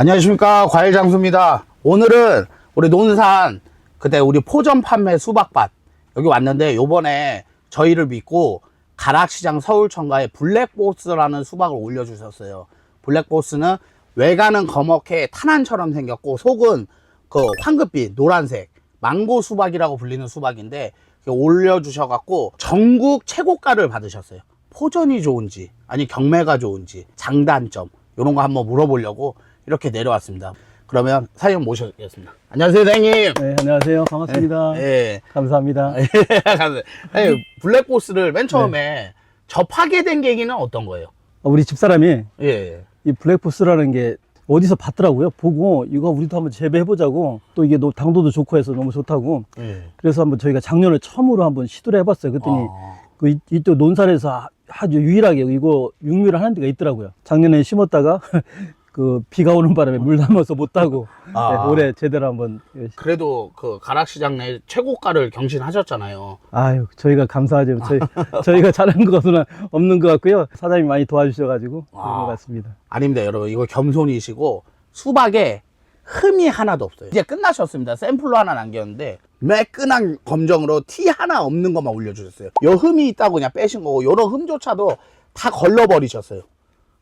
안녕하십니까. 과일 장수입니다. 오늘은 우리 논산 그때 우리 포점 판매 수박밭 여기 왔는데 요번에 저희를 믿고 가락시장 서울청가에 블랙보스라는 수박을 올려주셨어요. 블랙보스는 외관은 검게 탄환처럼 생겼고 속은 그 황급빛 노란색 망고 수박이라고 불리는 수박인데 올려주셔갖고 전국 최고가를 받으셨어요. 포전이 좋은지 아니 경매가 좋은지 장단점 이런 거 한번 물어보려고 이렇게 내려왔습니다. 그러면 사장님 모셔겠습니다. 안녕하세요, 사장님. 네, 안녕하세요. 반갑습니다. 예. 감사합니다. 사장님, 블랙보스를 맨 처음에 접하게 된 계기는 어떤 거예요? 우리 집사람이 예. 이 블랙푸스라는 게 어디서 봤더라고요. 보고 이거 우리도 한번 재배해보자고 또 이게 노- 당도도 좋고 해서 너무 좋다고 예. 그래서 한번 저희가 작년에 처음으로 한번 시도를 해봤어요. 그랬더니 아, 그 이- 이쪽 논산에서 아- 아주 유일하게 이거 육류를 하는 데가 있더라고요. 작년에 심었다가 그 비가 오는 바람에 물 담아서 못 따고 아. 네, 올해 제대로 한번 예, 그래도 그 가락시장 내 최고가를 경신하셨잖아요. 아유 저희가 감사하죠. 저희 저희가 잘한 것은 없는 것 같고요. 사장님이 많이 도와주셔가지고 그런 아. 것 같습니다. 아닙니다, 여러분. 이거 겸손이시고 수박에 흠이 하나도 없어요. 이제 끝나셨습니다. 샘플로 하나 남겼는데 매끈한 검정으로 티 하나 없는 것만 올려주셨어요. 요 흠이 있다고 그냥 빼신 거고 요런 흠조차도 다 걸러버리셨어요.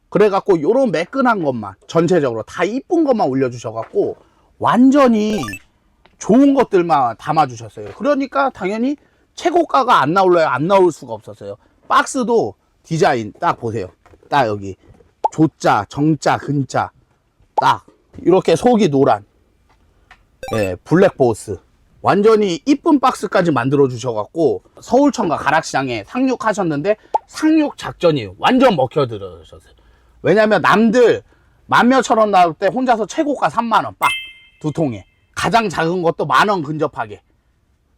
그래갖고 요런 매끈한 것만 전체적으로 다 이쁜 것만 올려주셔갖고 완전히 좋은 것들만 담아주셨어요. 그러니까 당연히 최고가가 안 나올래요. 안 나올 수가 없었어요. 박스도 디자인 딱 보세요. 딱 여기 조자, 정자, 근자 딱 이렇게 속이 노란 예, 블랙보스 완전히 이쁜 박스까지 만들어 주셔갖고 서울청과 가락시장에 상륙하셨는데 상륙 작전이 완전 먹혀들으셨어요. 왜냐면 남들 만몇천 원 나올 때 혼자서 최고가 3만 원 빡 두 통에 가장 작은 것도 만 원 근접하게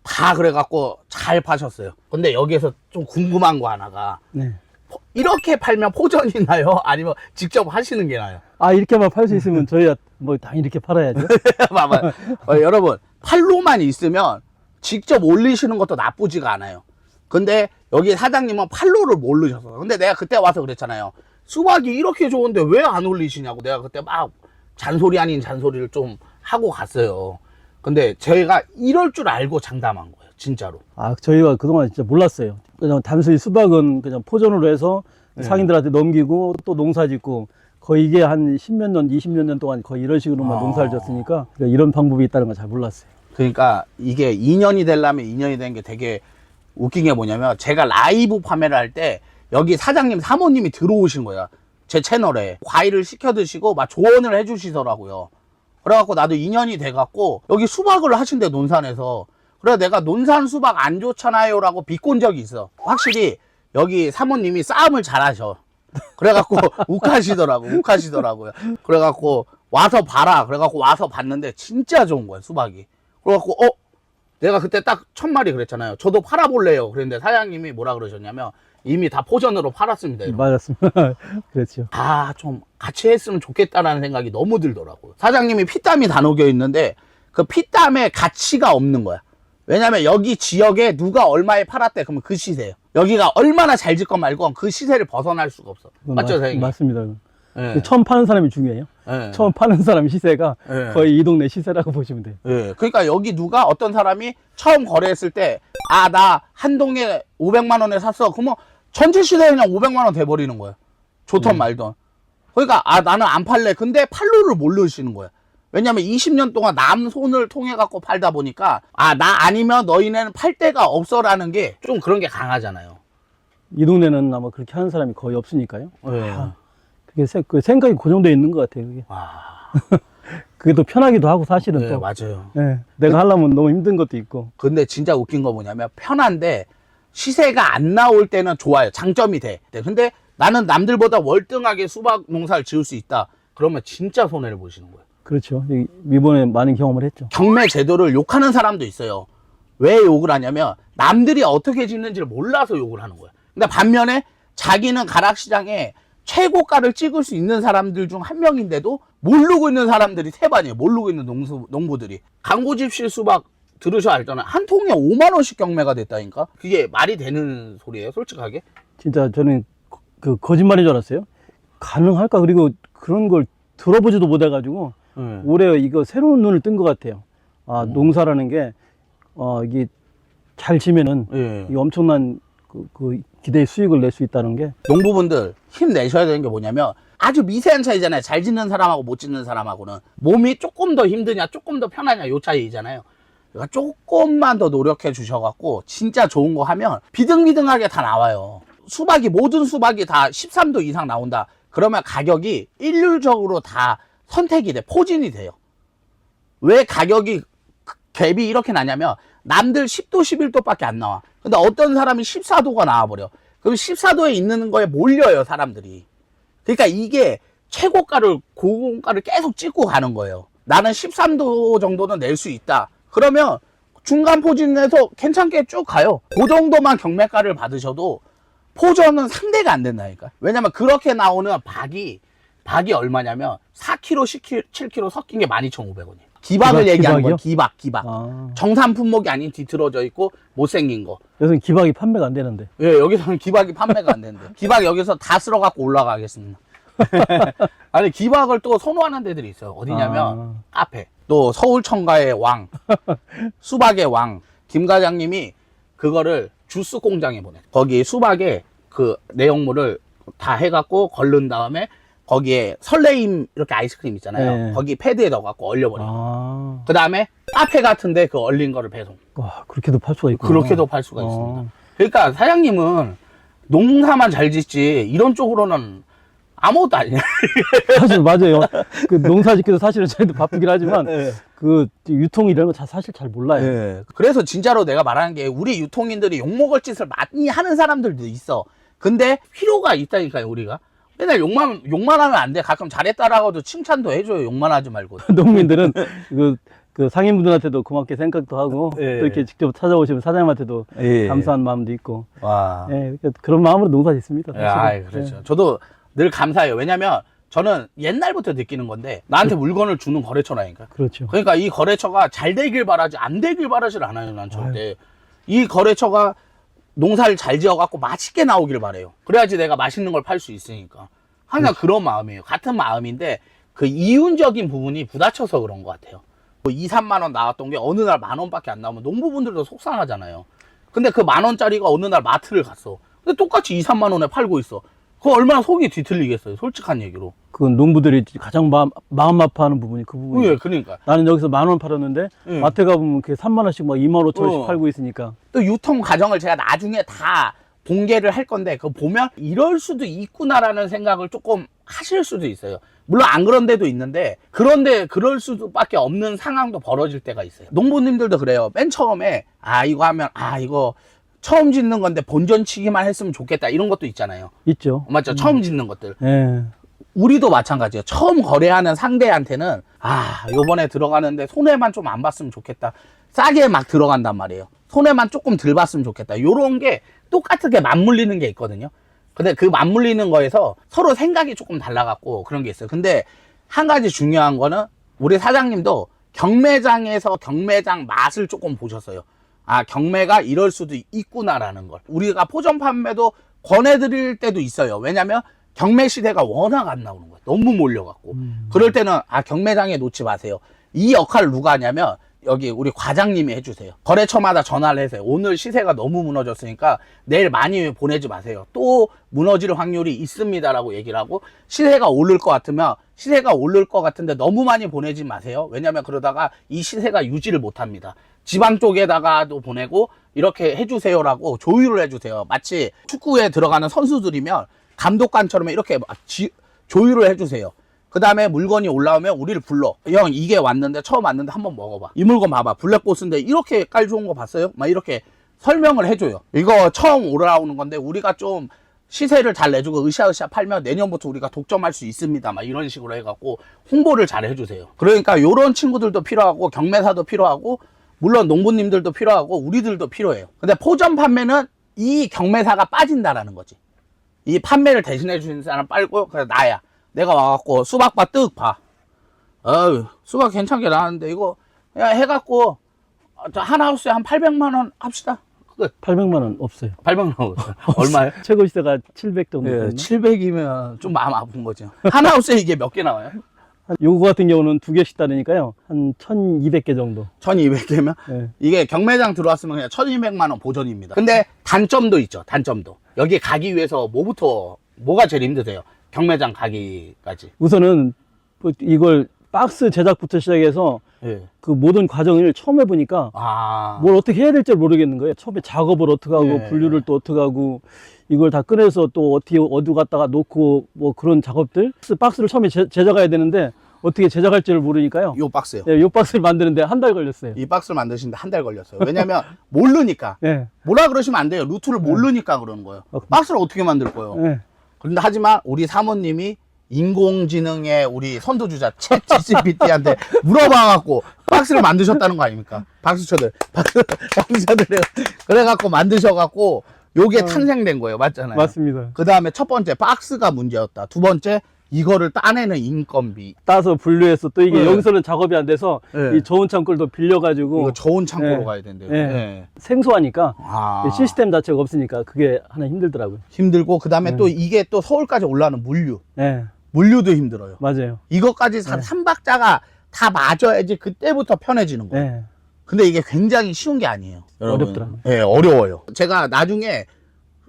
다 그래갖고 잘 파셨어요. 근데 여기에서 좀 궁금한 거 하나가 네. 포- 이렇게 팔면 포전이 나요? 아니면 직접 하시는 게 나요? 아 이렇게만 팔 수 있으면 저희가 뭐 당연히 이렇게 팔아야죠. 봐봐. 어, 여러분, 팔로만 있으면 직접 올리시는 것도 나쁘지가 않아요. 근데 여기 사장님은 팔로를 모르셔서. 근데 내가 그때 와서 그랬잖아요. 수박이 이렇게 좋은데 왜 안 올리시냐고 내가 그때 막 잔소리 아닌 잔소리를 좀 하고 갔어요. 근데 저희가 이럴 줄 알고 장담한 거예요. 진짜로. 아 저희가 그동안 진짜 몰랐어요. 그냥 단순히 수박은 그냥 포전으로 해서 네. 상인들한테 넘기고 또 농사 짓고 거의 이게 한 십몇 년, 이십 년 동안 거의 이런 식으로만 아. 농사를 졌으니까 그러니까 이런 방법이 있다는 걸 잘 몰랐어요. 그러니까 이게 2년이 되려면 2년이 된 게 되게 웃긴 게 뭐냐면 제가 라이브 판매를 할 때 여기 사장님 사모님이 들어오신 거야. 제 채널에. 과일을 시켜 드시고 막 조언을 해 주시더라고요. 그래갖고 나도 2년이 돼갖고 여기 수박을 하신대 논산에서. 그래 내가 논산 수박 안 좋잖아요 라고 비꼰 적이 있어. 확실히 여기 사모님이 싸움을 잘 하셔. 그래갖고 욱하시더라고 욱하시더라고요. 그래갖고 와서 봐라. 그래갖고 와서 봤는데 진짜 좋은 거야 수박이. 그래갖고 어? 내가 그때 딱 첫 말이 그랬잖아요. 저도 팔아볼래요. 그랬는데 사장님이 뭐라 그러셨냐면 이미 다 포전으로 팔았습니다 이러고. 맞았습니다. 그렇죠. 아, 좀 같이 했으면 좋겠다라는 생각이 너무 들더라고요. 사장님이 피땀이 다 녹여 있는데 그 피땀에 가치가 없는 거야. 왜냐면 여기 지역에 누가 얼마에 팔았대 그러면 그 시세예요. 여기가 얼마나 잘 짓건 말건 그 시세를 벗어날 수가 없어. 그건 맞죠, 맞- 사장님? 맞습니다. 예. 처음 파는 사람이 중요해요. 예. 처음 파는 사람 시세가 예. 거의 이 동네 시세라고 보시면 돼요. 예. 그러니까 여기 누가 어떤 사람이 처음 거래했을 때, 아, 나 한 동에 500만 원에 샀어. 그러면 시세에 그냥 500만 원 돼버리는 거야. 좋던 말던. 그러니까, 아, 나는 안 팔래. 근데 팔로를 모르시는 거야. 왜냐면 20년 동안 남 손을 통해 갖고 팔다 보니까, 아, 나 아니면 너희는 팔 데가 없어라는 게 좀 그런 게 강하잖아요. 이 동네는 아마 그렇게 하는 사람이 거의 없으니까요. 예. 그게 세- 그 생각이 고정되어 있는 것 같아요. 그게. 와. 그게 또 편하기도 하고 사실은 네, 또 맞아요. 예, 내가 하려면 너무 힘든 것도 있고 근데 진짜 웃긴 거 뭐냐면 편한데 시세가 안 나올 때는 좋아요. 장점이 돼. 네, 근데 나는 남들보다 월등하게 수박 농사를 지을 수 있다. 그러면 진짜 손해를 보시는 거예요. 그렇죠. 이- 이번에 많은 경험을 했죠. 경매 제도를 욕하는 사람도 있어요. 왜 욕을 하냐면 남들이 어떻게 짓는지를 몰라서 욕을 하는 거예요. 근데 반면에 자기는 가락시장에 최고가를 찍을 수 있는 사람들 중 한 명인데도 모르고 있는 사람들이 태반이에요. 모르고 있는 농수, 농부들이. 광고집실 수박 들으셔 알잖아요. 한 통에 5만 원씩 경매가 됐다니까. 그게 말이 되는 소리예요, 솔직하게. 진짜 저는 그 거짓말인 줄 알았어요. 가능할까? 그리고 그런 걸 들어보지도 못해가지고 네. 올해 이거 새로운 눈을 뜬 것 같아요. 아 음. 농사라는 게 어, 이게 잘 지면은 예. 이 엄청난 그, 그 기대의 수익을 낼 수 있다는 게 농부분들 힘 내셔야 되는 게 뭐냐면 아주 미세한 차이잖아요. 잘 짓는 사람하고 못 짓는 사람하고는 몸이 조금 더 힘드냐 조금 더 편하냐 요 차이잖아요. 그러니까 조금만 더 노력해 주셔갖고 진짜 좋은 거 하면 비등비등하게 다 나와요. 수박이 모든 수박이 다 13도 이상 나온다. 그러면 가격이 일률적으로 다 선택이 돼 포진이 돼요. 왜 가격이 갭이 이렇게 나냐면 남들 10도 11도밖에 안 나와. 근데 어떤 사람이 14도가 나와버려. 그럼 14도에 있는 거에 몰려요 사람들이. 그러니까 이게 최고가를 고공가를 계속 찍고 가는 거예요. 나는 13도 정도는 낼 수 있다. 그러면 중간 포진에서 괜찮게 쭉 가요. 그 정도만 경매가를 받으셔도 포전은 상대가 안 된다니까. 왜냐면 그렇게 나오는 박이 박이 얼마냐면 4kg, 10kg, 7kg 섞인 게 12,500원이에요. 기박을 기박, 얘기하는 거예요. 기박, 기박. 아, 정산 품목이 아닌 뒤틀어져 있고 못생긴 거. 여기서는 기박이 판매가 안 되는데 예, 여기서는 기박이 판매가 안 되는데. 기박 여기서 다 쓸어 갖고 올라가겠습니다. 아니, 기박을 또 선호하는 데들이 있어요. 어디냐면, 카페. 또 서울청가의 왕, 수박의 왕, 김 과장님이 그거를 주스 공장에 보내. 거기 수박에 그 내용물을 다 해갖고 걸른 다음에 거기에 설레임 이렇게 아이스크림 있잖아요. 네. 거기 패드에 넣어갖고 얼려버려. 요 아, 그 다음에 카페 같은데 그 얼린 거를 배송. 와 그렇게도 팔 수가 있고 그렇게도 팔 수가 어. 있습니다. 그러니까 사장님은 농사만 잘 짓지 이런 쪽으로는 아무것도 아니야. 사실 맞아요. 그 농사 짓기도 사실은 저희도 바쁘긴 하지만 네. 그 유통 이런 거 자- 사실 잘 몰라요. 그래서 진짜로 내가 말하는 게 우리 유통인들이 욕먹을 짓을 많이 하는 사람들도 있어. 근데 필요가 있다니까요, 우리가. 맨날 욕만, 욕만 하면 안 돼. 가끔 잘했다라고도 칭찬도 해줘요. 욕만 하지 말고. 농민들은 그, 그 상인분들한테도 고맙게 생각도 하고 예. 또 이렇게 직접 찾아오시면 사장님한테도 예. 감사한 마음도 있고 와. 예, 그러니까 그런 마음으로 농사 짓습니다. 예, 아이, 그렇죠. 저도 늘 감사해요. 왜냐면 저는 옛날부터 느끼는 건데 나한테 물건을 주는 거래처라니까. 그렇죠. 그러니까 이 거래처가 잘 되길 바라지 안 되길 바라질 않아요 난 절대. 이 거래처가 농사를 잘 지어갖고 맛있게 나오길 바래요. 그래야지 내가 맛있는 걸 팔 수 있으니까. 항상 그런 마음이에요. 같은 마음인데 그 이윤적인 부분이 부딪혀서 그런 것 같아요. 뭐 2, 3만 원 나왔던 게 어느 날 만 원밖에 안 나오면 농부분들도 속상하잖아요. 근데 그 만 원짜리가 어느 날 마트를 갔어. 근데 똑같이 2, 3만 원에 팔고 있어 그거 얼마나 속이 뒤틀리겠어요 솔직한 얘기로 그 농부들이 가장 마음, 마음 아파하는 부분이 그 부분이에요. 예, 그러니까 나는 여기서 만 원 팔았는데 예. 마트 가보면 그게 3만 원씩 막 2만 5천 원씩 어. 팔고 있으니까 또 유통 과정을 제가 나중에 다 공개를 할 건데 그거 보면 이럴 수도 있구나라는 생각을 조금 하실 수도 있어요. 물론 안 그런 데도 있는데 그런데 그럴 수밖에 없는 상황도 벌어질 때가 있어요. 농부님들도 그래요. 맨 처음에 아 이거 하면 아 이거 처음 짓는 건데 본전 치기만 했으면 좋겠다 이런 것도 있잖아요. 있죠. 맞죠? 처음 짓는 것들. 예. 우리도 마찬가지예요. 처음 거래하는 상대한테는 아 요번에 들어가는데 손해만 좀 안 봤으면 좋겠다. 싸게 막 들어간단 말이에요. 손해만 조금 덜 봤으면 좋겠다. 요런 게 똑같게 맞물리는 게 있거든요. 근데 그 맞물리는 거에서 서로 생각이 조금 달라갖고 그런 게 있어요. 근데 한 가지 중요한 거는 우리 사장님도 경매장에서 경매장 맛을 조금 보셨어요. 아, 경매가 이럴 수도 있구나라는 걸. 우리가 포점 판매도 권해드릴 때도 있어요. 왜냐면 경매 시대가 워낙 안 나오는 거예요. 너무 몰려갖고. 그럴 때는 아, 경매장에 놓지 마세요. 이 역할을 누가 하냐면 여기 우리 과장님이 해주세요. 거래처마다 전화를 해서 오늘 시세가 너무 무너졌으니까 내일 많이 보내지 마세요. 또 무너질 확률이 있습니다 라고 얘기를 하고 시세가 오를 것 같으면 시세가 오를 것 같은데 너무 많이 보내지 마세요. 왜냐면 그러다가 이 시세가 유지를 못 합니다. 지방 쪽에다가도 보내고 이렇게 해주세요라고 조율을 해주세요. 마치 축구에 들어가는 선수들이면 감독관처럼 이렇게 막 지- 조율을 해주세요. 그 다음에 물건이 올라오면 우리를 불러. 형, 이게 왔는데, 처음 왔는데 한번 먹어봐. 이 물건 봐봐. 블랙보스인데 이렇게 깔 좋은 거 봤어요? 막 이렇게 설명을 해줘요. 이거 처음 올라오는 건데, 우리가 좀 시세를 잘 내주고 으쌰으쌰 팔면 내년부터 우리가 독점할 수 있습니다. 막 이런 식으로 해갖고 홍보를 잘 해주세요. 그러니까 요런 친구들도 필요하고, 경매사도 필요하고, 물론 농부님들도 필요하고, 우리들도 필요해요. 근데 포점 판매는 이 경매사가 빠진다라는 거지. 이 판매를 대신해 주는 사람 빨고 그래 나야 내가 와갖고 수박밭 뜩 봐. 어유 수박 괜찮게 나왔는데 이거 그냥 해갖고 어, 저 하나하우스에 한 800만 원 합시다. 끝. 800만 원 없어요. 800만 원 얼마요? 최고 시세가 700 정도. 예, 되거든요. 700이면 좀 마음 아픈 거죠. 하나하우스에 이게 몇 개 나와요? 요거 같은 경우는 두 개씩 따르니까요. 한 1200개 정도. 1200개면 네. 이게 경매장 들어왔으면 그냥 1200만 원 보전입니다. 근데 단점도 있죠. 단점도. 여기 가기 위해서 뭐부터 뭐가 제일 힘드세요? 경매장 가기까지. 우선은 뭐 이걸 박스 제작부터 시작해서 예. 그 모든 과정을 처음 해보니까 아. 뭘 어떻게 해야 될지 모르겠는 거예요. 처음에 작업을 어떻게 하고 예. 분류를 또 어떻게 하고 이걸 다 꺼내서 또 어떻게 어디 갖다가 놓고 뭐 그런 작업들 박스- 박스를 처음에 제, 제작해야 되는데 어떻게 제작할지를 모르니까요. 요 박스요. 예, 요 박스를 만드는데 한 달 걸렸어요. 이 박스를 만드시는데 한 달 걸렸어요. 왜냐면 모르니까. 예. 뭐라 그러시면 안 돼요. 루트를 모르니까 그러는 거예요. 어, 박스를 어떻게 만들 거예요? 예. 그런데 하지만 우리 사모님이 인공지능의 우리 선두주자 챗 GPT한테 물어봐갖고 박스를 만드셨다는 거 아닙니까? 박수 쳐들, 박수, 박수 쳐들. 그래갖고 만드셔갖고 요게 탄생된 거예요. 맞잖아요. 맞습니다. 그 다음에 첫 번째 박스가 문제였다. 두 번째 이거를 따내는 인건비. 따서 분류해서 또 이게 네. 여기서는 작업이 안 돼서 네. 이 좋은 창고를 또 빌려가지고 이거 좋은 창고로 네. 가야 된대요. 네. 네. 생소하니까 아. 시스템 자체가 없으니까 그게 하나 힘들더라고요. 힘들고 그 다음에 네. 또 이게 또 서울까지 올라오는 물류. 예, 물류도 힘들어요. 맞아요. 이것까지 한 네. 삼박자가 다 맞아야지 그때부터 편해지는 거예요. 예. 근데 이게 굉장히 쉬운 게 아니에요. 여러분. 어렵더라고요. 예, 어려워요. 제가 나중에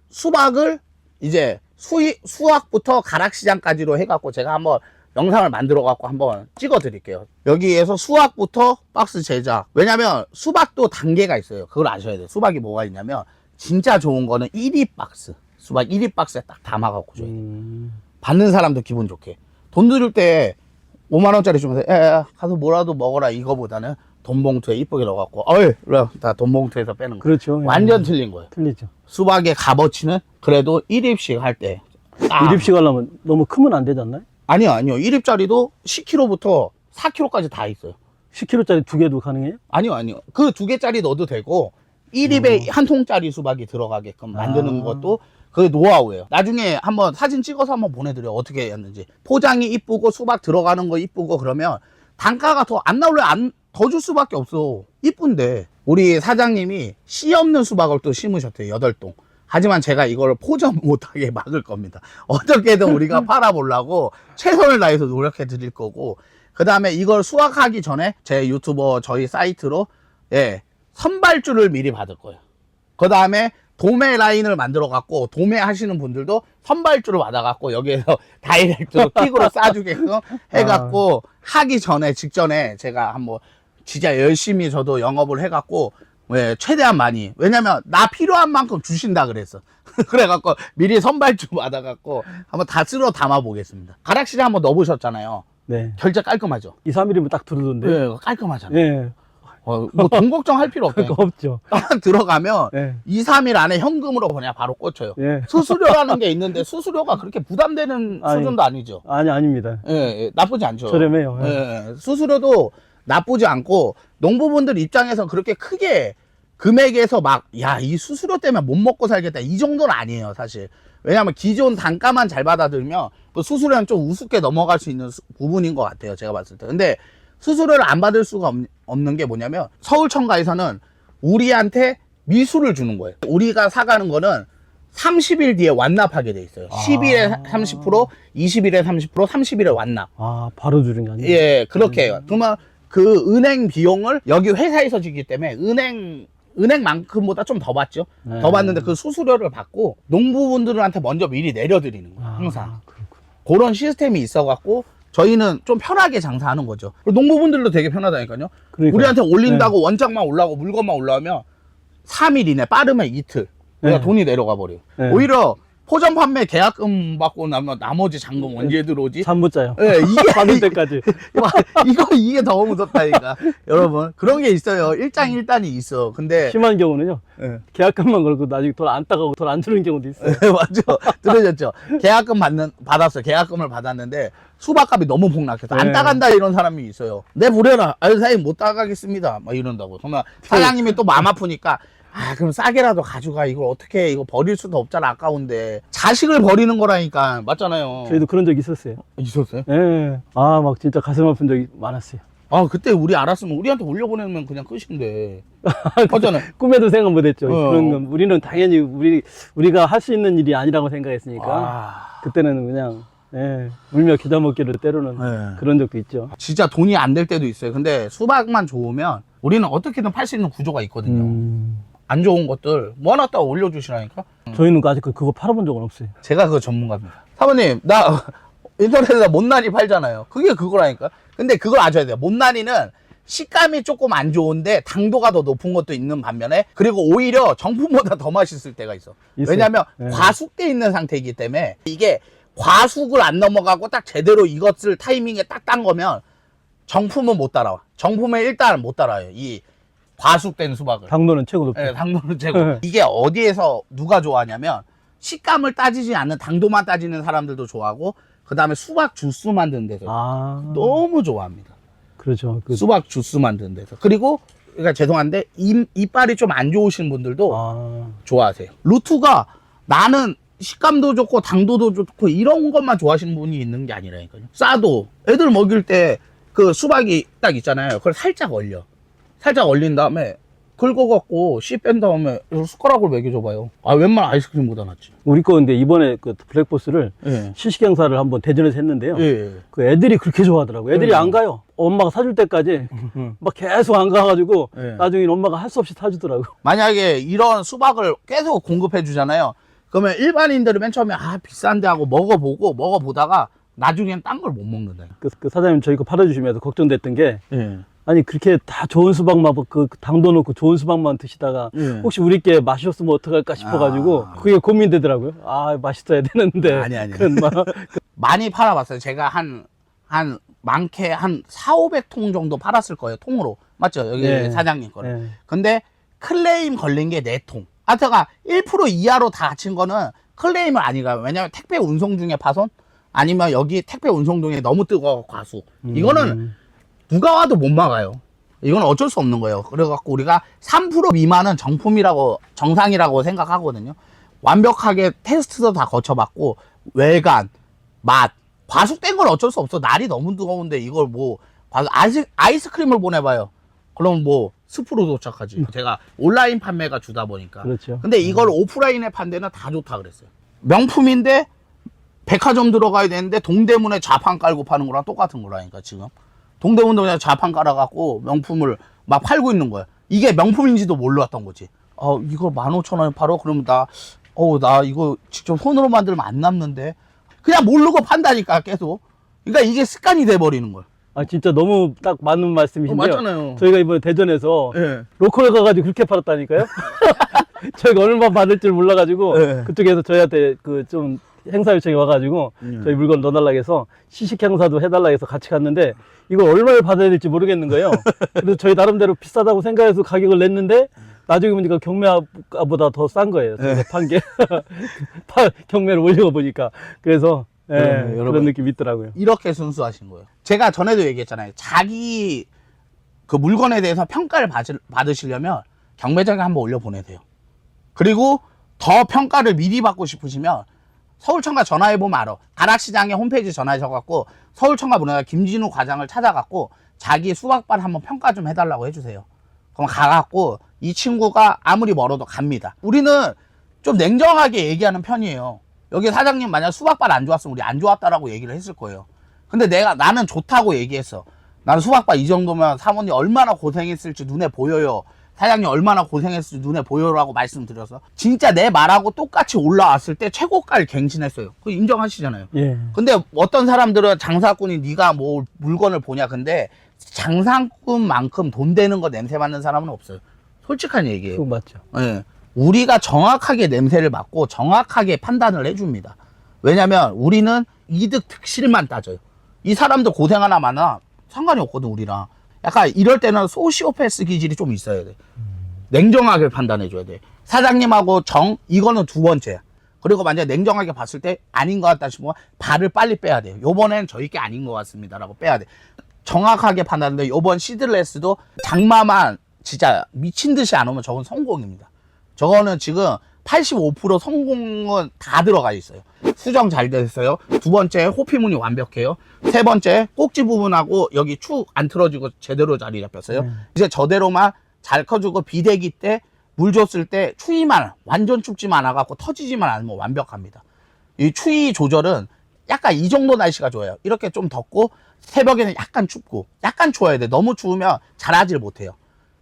수박을 이제 수이, 수학부터 가락시장까지로 해갖고 제가 한번 영상을 만들어 갖고 한번 찍어 드릴게요. 여기에서 수학부터 박스 제작. 왜냐면 수박도 단계가 있어요. 그걸 아셔야 돼요. 수박이 뭐가 있냐면 진짜 좋은 거는 1위 박스. 수박 1위 박스에 딱 담아 갖고 줘야 돼요. 음, 받는 사람도 기분 좋게. 돈 들일 때 5만 원짜리 주면서 야, 야, 가서 뭐라도 먹어라 이거보다는 돈 봉투에 이쁘게 넣어갖고 어이 다 돈 봉투에서 빼는 거. 그렇죠. 예. 완전 틀린 거예요. 틀리죠. 수박의 값어치는 그래도 1입씩 할 때. 딱- 일입식 하려면 너무 크면 안 되지 않나요? 아니요, 아니요. 1입짜리도 10kg부터 4kg까지 다 있어요. 10kg짜리 두 개도 가능해요? 아니요, 아니요. 그 두 개짜리 넣어도 되고 1입에 한 통짜리 수박이 들어가게끔 만드는 아. 것도 그 노하우예요. 나중에 한번 사진 찍어서 한번 보내드려 어떻게 했는지. 포장이 이쁘고 수박 들어가는 거 이쁘고 그러면 단가가 더 안 나올래 안 더 줄 수밖에 없어. 이쁜데 우리 사장님이 씨 없는 수박을 또 심으셨대요. 여덟 동. 하지만 제가 이걸 포장 못하게 막을 겁니다. 어떻게든 우리가 팔아보려고 최선을 다해서 노력해 드릴 거고, 그 다음에 이걸 수확하기 전에 제 유튜버 저희 사이트로, 예, 선발주를 미리 받을 거예요. 그 다음에 도매 라인을 만들어 갖고 도매 하시는 분들도 선발주를 받아 갖고 여기에서 다이렉트로 픽으로 싸주게끔 해 갖고 하기 전에 직전에 제가 한번 진짜 열심히 저도 영업을 해 갖고 예, 최대한 많이 왜냐면 나 필요한 만큼 주신다 그랬어 그래 갖고 미리 선발주 받아 갖고 한번 다 쓸어 담아 보겠습니다 가락시장 한번 넣어 보셨잖아요 네. 결제 깔끔하죠 2, 3일이면 딱 들어오던데. 예, 깔끔하잖아요 예. 어, 뭐돈 걱정할 필요 없어요 없죠. 딱 들어가면 예. 2, 3일 안에 현금으로 그냥 바로 꽂혀요. 예. 수수료라는 게 있는데 수수료가 그렇게 부담되는 아니. 수준도 아니죠. 아니, 아닙니다. 예, 예, 나쁘지 않죠. 저렴해요. 예. 예, 예. 수수료도 나쁘지 않고 농부분들 입장에서 그렇게 크게 금액에서 막 야 이 수수료 때문에 못 먹고 살겠다 이 정도는 아니에요 사실. 왜냐하면 기존 단가만 잘 받아들면 그 수수료는 좀 우습게 넘어갈 수 있는 수- 부분인 것 같아요 제가 봤을 때. 근데 수수료를 안 받을 수가 없, 없는 게 뭐냐면 서울청가에서는 우리한테 미수를 주는 거예요. 우리가 사가는 거는 30일 뒤에 완납하게 돼 있어요. 10일에 30%, 20일에 30%, 30일에 완납. 아, 바로 주는 게 아니에요? 예, 그렇게 해요. 그러면 그 은행 비용을 여기 회사에서 주기 때문에 은행 은행만큼보다 좀 더 받죠. 네. 더 받는데 그 수수료를 받고 농부분들한테 먼저 미리 내려드리는 거예요. 아, 항상 그렇구나. 그런 시스템이 있어갖고 저희는 좀 편하게 장사하는 거죠. 그리고 농부분들도 되게 편하다니까요. 그러니까. 우리한테 올린다고 원장만 올라오고 물건만 올라오면 3일 이내 빠르면 이틀 우리가 네. 돈이 내려가 버려요. 네. 오히려 포장 판매 계약금 받고 나면 나머지 잔금 언제 들어오지? 잠 못 자요. 예, 이게 받을 때까지. 와, 이거 이게 더 무섭다니까 여러분 그런 게 있어요 일장일단이 있어 근데 심한 경우는요. 예. 계약금만 걸고 나중에 돈 안 따가고 돈 안 주는 경우도 있어요. 맞죠 들으셨죠 계약금 받는 받았어요 계약금을 받았는데 수박값이 너무 폭락해서 안 네. 따간다 이런 사람이 있어요 내 부려라 아유 사장님 못 따가겠습니다 막 이런다고 정말 사장님이 또 마음 아프니까 아 그럼 싸게라도 가져가 이걸 어떻게 해? 이거 버릴 수도 없잖아 아까운데 자식을 버리는 거라니까 맞잖아요 저희도 그런 적 있었어요. 있었어요? 예. 아, 막 진짜 가슴 아픈 적이 많았어요. 아 그때 우리 알았으면 우리한테 올려보내면 그냥 끝인데 맞잖아요 꿈에도 생각 못 했죠. 어. 그런 건 우리는 당연히 우리, 우리가 할 수 있는 일이 아니라고 생각했으니까. 아. 그때는 그냥 예, 울며 겨자 먹기로 때로는 네. 그런 적도 있죠. 진짜 돈이 안 될 때도 있어요. 근데 수박만 좋으면 우리는 어떻게든 팔 수 있는 구조가 있거든요. 음, 안 좋은 것들 모아놨다가 올려주시라니까. 저희는 아직 그- 그거 팔아본 적은 없어요. 제가 그 전문가입니다. 사모님, 나 인터넷에서 못난이 팔잖아요. 그게 그거라니까. 근데 그걸 아셔야 돼요. 못난이는 식감이 조금 안 좋은데 당도가 더 높은 것도 있는 반면에 그리고 오히려 정품보다 더 맛있을 때가 있어. 있어요. 왜냐하면 네. 과숙돼 있는 상태이기 때문에 이게 과숙을 안 넘어가고 딱 제대로 이것을 타이밍에 딱 딴 거면 정품은 못 따라와. 정품은 일단 못 따라와요. 이 과숙된 수박을. 당도는 최고 높죠. 네, 당도는 최고. 네. 이게 어디에서 누가 좋아하냐면 식감을 따지지 않는 당도만 따지는 사람들도 좋아하고 그 다음에 수박 주스 만드는 데서 아, 너무 좋아합니다. 그렇죠. 그, 수박 주스 만드는 데서. 그리고 그러니까 죄송한데 입, 이빨이 좀 안 좋으신 분들도 아, 좋아하세요. 루트가 나는 식감도 좋고 당도도 좋고 이런 것만 좋아하시는 분이 있는 게 아니라니까요. 싸도 애들 먹일 때 그 수박이 딱 있잖아요. 그걸 살짝 얼려. 살짝 얼린 다음에 긁어갖고 씨 뺀 다음에 숟가락으로 먹여줘봐요. 아 웬만 아이스크림보다 낫지. 우리 거 근데 이번에 그 블랙보스를 예. 시식 행사를 한번 대전에서 했는데요. 예. 그 애들이 그렇게 좋아하더라고요. 애들이 음. 안 가요. 엄마가 사줄 때까지 막 계속 안 가가지고 예. 나중에 엄마가 할 수 없이 사주더라고. 만약에 이런 수박을 계속 공급해 주잖아요. 그러면 일반인들은 맨 처음에 아 비싼데 하고 먹어보고 먹어보다가 나중엔 딴 걸 못 먹는다. 그, 그 사장님 저희 거 팔아주시면서 걱정됐던 게 예. 아니 그렇게 다 좋은 수박만 그 당도 놓고 좋은 수박만 드시다가 예. 혹시 우리 게 맛이 없으면 어떡할까 싶어가지고 아. 그게 고민되더라고요. 아 맛있어야 되는데 아니, 아니. 그런 막 많이 팔아봤어요. 제가 한, 한, 많게 한 4, 500통 정도 팔았을 거예요. 통으로. 맞죠? 여기 네. 사장님 거는. 네. 근데 클레임 걸린 게 4통. 하여튼가 1% 이하로 다 갇힌 거는 클레임은 아니가요. 왜냐면 택배 운송 중에 파손? 아니면 여기 택배 운송 중에 너무 뜨거워 과수. 이거는 음. 누가 와도 못 막아요. 이건 어쩔 수 없는 거예요. 그래갖고 우리가 3% 미만은 정품이라고, 정상이라고 생각하거든요. 완벽하게 테스트도 다 거쳐봤고, 외관, 맛, 과숙된 건 어쩔 수 없어. 날이 너무 뜨거운데 이걸 뭐, 봐- 아이스, 아이스크림을 보내봐요. 그럼 뭐, 스프로 도착하지. 제가 온라인 판매가 주다 보니까. 그렇죠. 근데 이걸 오프라인에 판 데는 다 좋다 그랬어요. 명품인데 백화점 들어가야 되는데 동대문에 좌판 깔고 파는 거랑 똑같은 거라니까 지금. 동대문도 그냥 좌판 깔아갖고 명품을 막 팔고 있는 거야. 이게 명품인지도 몰랐던 거지. 어, 이거 15,000원에 팔어? 그러면 나, 어, 나 이거 직접 손으로 만들면 안 남는데. 그냥 모르고 판다니까, 계속. 그러니까 이게 습관이 돼버리는 거야. 아 진짜 너무 딱 맞는 말씀이신데요. 어, 맞잖아요. 저희가 이번에 대전에서 예. 로컬에 가가지고 그렇게 팔았다니까요. 저희가 얼마 받을 줄 몰라가지고 네. 그쪽에서 저희한테 그 좀 행사 요청이 와가지고 음. 저희 물건 넣어달라 해서 시식 행사도 해달라 해서 같이 갔는데 이걸 얼마를 받아야 될지 모르겠는 거예요. 그래서 저희 나름대로 비싸다고 생각해서 가격을 냈는데 나중에 보니까 경매가보다 더 싼 거예요. 네. 저희가 판 게. 파- 경매를 올려 보니까 그래서 예, 네, 그런 여러분. 느낌이 있더라고요. 이렇게 순수하신 거예요. 제가 전에도 얘기했잖아요. 자기 그 물건에 대해서 평가를 받으, 받으시려면 경매장에 한번 올려 보내세요. 그리고 더 평가를 미리 받고 싶으시면 서울청가 전화해보면 알아. 가락시장에 홈페이지 전화하셔갖고 서울청가 문화가 김진우 과장을 찾아갖고 자기 수박반 한번 평가 좀 해달라고 해주세요. 그럼 가갖고 이 친구가 아무리 멀어도 갑니다. 우리는 좀 냉정하게 얘기하는 편이에요. 여기 사장님 만약 수박반 안 좋았으면 우리 안 좋았다라고 얘기를 했을 거예요. 근데 내가 나는 좋다고 얘기했어. 나는 수박반 이 정도면 사모님 얼마나 고생했을지 눈에 보여요. 사장님 얼마나 고생했을지 눈에 보여라고 말씀드려서 진짜 내 말하고 똑같이 올라왔을 때 최고가를 갱신했어요. 그 인정하시잖아요. 예. 근데 어떤 사람들은 장사꾼이 네가 뭐 물건을 보냐 근데 장사꾼만큼 돈 되는 거 냄새 맡는 사람은 없어요. 솔직한 얘기예요. 그거 맞죠. 예. 우리가 정확하게 냄새를 맡고 정확하게 판단을 해줍니다. 왜냐면 우리는 이득 득실만 따져요. 이 사람들 고생 하나 많아 상관이 없거든 우리랑. 약간 이럴 때는 소시오패스 기질이 좀 있어야 돼. 냉정하게 판단해 줘야 돼. 사장님하고 정 이거는 두 번째야. 그리고 만약 냉정하게 봤을 때 아닌 것 같다 싶으면 발을 빨리 빼야 돼요. 요번엔 저희 게 아닌 것 같습니다라고 빼야 돼. 정확하게 판단하는데 요번 시드레스도 장마만 진짜 미친 듯이 안 오면 저건 성공입니다. 저거는 지금 85% 성공은 다 들어가 있어요. 수정 잘 됐어요. 두 번째 호피무늬 완벽해요. 세 번째 꼭지 부분하고 여기 축 안 틀어지고 제대로 자리 잡혔어요. 음. 이제 저대로만 잘 커주고 비대기 때 물 줬을 때 추위만 완전 춥지만 않아갖고 터지지만 않으면 완벽합니다. 이 추위 조절은 약간 이 정도 날씨가 좋아요. 이렇게 좀 덥고 새벽에는 약간 춥고 약간 추워야 돼. 너무 추우면 자라질 못해요.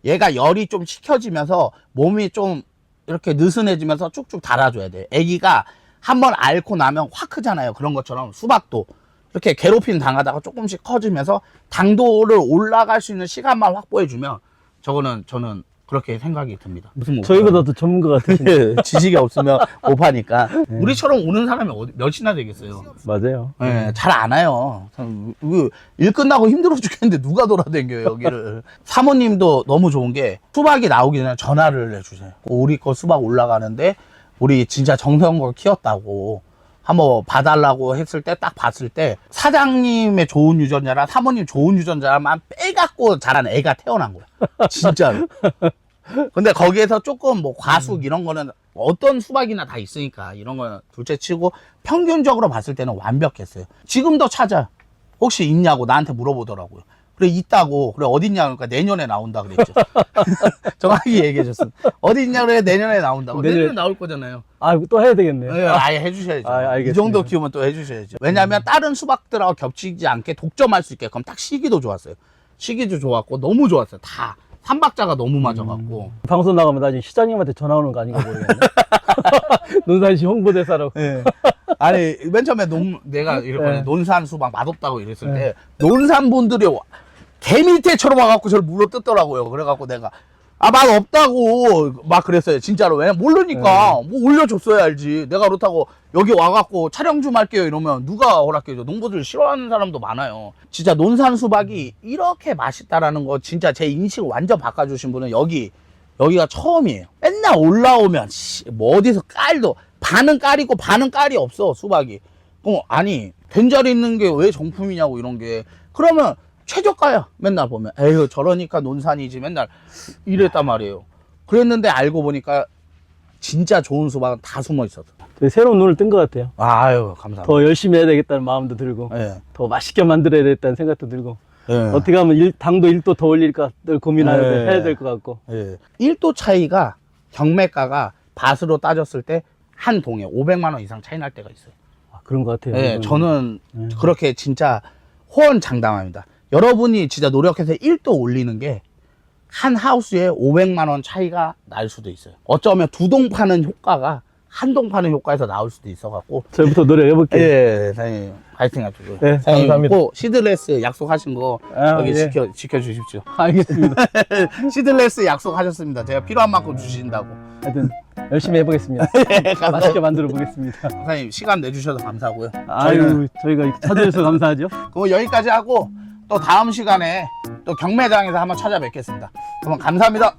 얘가 열이 좀 식혀지면서 몸이 좀 이렇게 느슨해지면서 쭉쭉 달아줘야 돼요. 애기가 한번 앓고 나면 확 크잖아요. 그런 것처럼 수박도 이렇게 괴롭힘 당하다가 조금씩 커지면서 당도를 올라갈 수 있는 시간만 확보해주면 저거는 저는 그렇게 생각이 듭니다. 무슨 뭐 저희보다 더 전문가 같으신데. 예, 지식이 없으면 못 파니까 우리처럼 오는 사람이 어디, 몇이나 되겠어요. 맞아요. 예, 잘안 와요. 참, 이거 일 끝나고 힘들어 죽겠는데 누가 돌아다녀요 여기를. 사모님도 너무 좋은 게 수박이 나오기 전에 전화를 해주세요. 우리 거 수박 올라가는데 우리 진짜 정성껏 키웠다고 한번 봐달라고 했을 때 딱 봤을 때 사장님의 좋은 유전자랑 사모님 좋은 유전자만 빼갖고 자란 애가 태어난 거야. 진짜로. 근데 거기에서 조금 뭐 과숙 이런 거는 어떤 수박이나 다 있으니까 이런 거는 둘째 치고 평균적으로 봤을 때는 완벽했어요. 지금도 찾아. 혹시 있냐고 나한테 물어보더라고요. 그래 있다고. 그래 어딨냐 그러니까 내년에 나온다 그랬죠. 정확히 얘기해 줬어. 어디 있냐 그래 내년에 나온다고. 내년에- 내년에 나올 거잖아요. 아, 또 해야 되겠네요. 예, 아예 해주셔야죠. 아, 알겠습니다. 이 정도 키우면 또 해주셔야죠. 왜냐하면 다른 수박들하고 겹치지 않게 독점할 수 있게끔 딱 시기도 좋았어요. 시기도 좋았고 너무 좋았어요. 다 삼박자가 너무 맞아갖고. 방송 나가면 나중에 시장님한테 전화 오는 거 아닌가 모르겠네. 논산시 홍보대사라고. 예. 아니 맨 처음에 논 내가 이렇게 네. 논산 수박 맛없다고 이랬을 때 논산 분들이 와- 개미태처럼 와갖고 저를 물어 뜯더라고요. 그래갖고 내가 아 맛 없다고 막 그랬어요. 진짜로 왜냐 면 모르니까 뭐 올려줬어야 알지. 내가 그렇다고 여기 와갖고 촬영 좀 할게요 이러면 누가 허락해줘. 농부들 싫어하는 사람도 많아요. 진짜 논산 수박이 이렇게 맛있다라는 거 진짜 제 인식을 완전 바꿔주신 분은 여기 여기가 처음이에요. 맨날 올라오면 씨, 뭐 어디서 깔도 반은 깔이고 반은 깔이 없어 수박이. 어 아니 된자리 있는 게 왜 정품이냐고 이런 게 그러면 최저가야 맨날 보면 에휴 저러니까 논산이지 맨날 이랬단 말이에요. 그랬는데 알고 보니까 진짜 좋은 수박은 다 숨어 있었어. 되게 새로운 눈을 뜬 것 같아요. 아유 감사합니다. 더 열심히 해야 되겠다는 마음도 들고, 예. 더 맛있게 만들어야 되겠다는 생각도 들고, 예. 어떻게 하면 일- 당도 1도 더 올릴까 늘 고민하는데 네. 해야 될것 같고. 예. 1도 차이가 경매가가 밭으로 따졌을 때 한 동에 500만 원 이상 차이 날 때가 있어요. 아, 그런 것 같아요. 예. 저는 네. 그렇게 진짜 호언장담합니다. 여러분이 진짜 노력해서 1도 올리는 게 한 하우스에 500만 원 차이가 날 수도 있어요. 어쩌면 두 동 파는 효과가 한 동 파는 효과에서 나올 수도 있어갖고. 저부터 노력해볼게요. 예, 사장님 파이팅 하시고요. 네, 사장님 감사합니다. 꼭 시드레스 약속하신 거 아, 여기 예. 지켜 지켜주십시오. 알겠습니다. 시드레스 약속하셨습니다. 제가 필요한 만큼 주신다고. 하여튼 열심히 해보겠습니다. 맛있게 만들어 보겠습니다. 사장님 시간 내주셔서 감사하고요. 아유, 저희가 이렇게 찾아주셔서 감사하죠. 그럼 여기까지 하고 또 다음 시간에 또 경매장에서 한번 찾아뵙겠습니다. 그럼 감사합니다.